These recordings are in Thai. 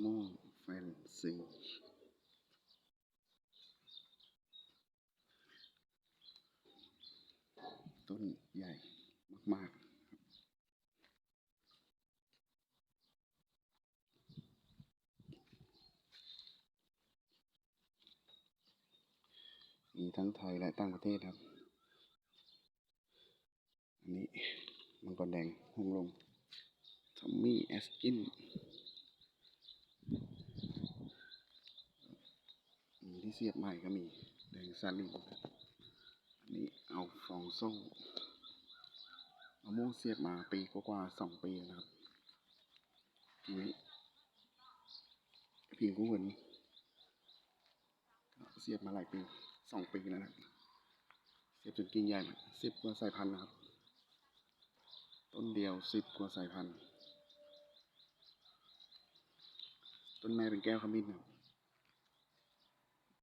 โม่แฟนซีต้นใหญ่มากๆมีทั้งไทยและต่างประเทศครับ อันนี้มังกรแดงหงลงทอมมี่แอสกิน มี ที่เสียบใหม่ก็มีแดงซาลีอันนี้เอาฟองโซ่มะม่วงเสียบมาปีกว่าสองปีนะครับทีนี้พิงกุ้งเหมือนเสียบมาหลายปีสองปีแล้วนะเสียบจนกิ่งใหญ่มาสิบกว่าสายพันธุ์นะครับ ต้นเดียวสิบกว่าสายพันธุ์ ต้นแม่เป็นแก้วขมิ้นครับ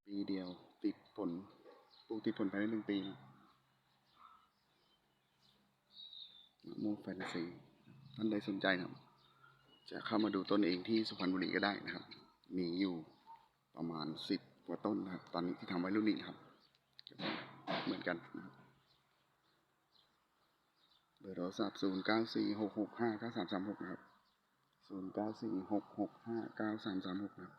ปีเดียว ติดผลปลูกติดผลภายในหนึ่งปีนะมะม่วงแฟนซีท่านใดสนใจครับ จะเข้ามาดูต้นเองที่สุพรรณบุรีก็ได้นะครับ มีอยู่ประมาณสิบกว่าต้นนะครับ ตอนนี้ที่ทำไว้รุ่นนี้ครับ เหมือนกันนะครับเบอร์โทรศัพท์ศูนย์เก้าสี่หกหกห้าเก้าสามสามหกนะครับศูนย์เก้าสี่หกหกห้าเก้าสามสามหกครับ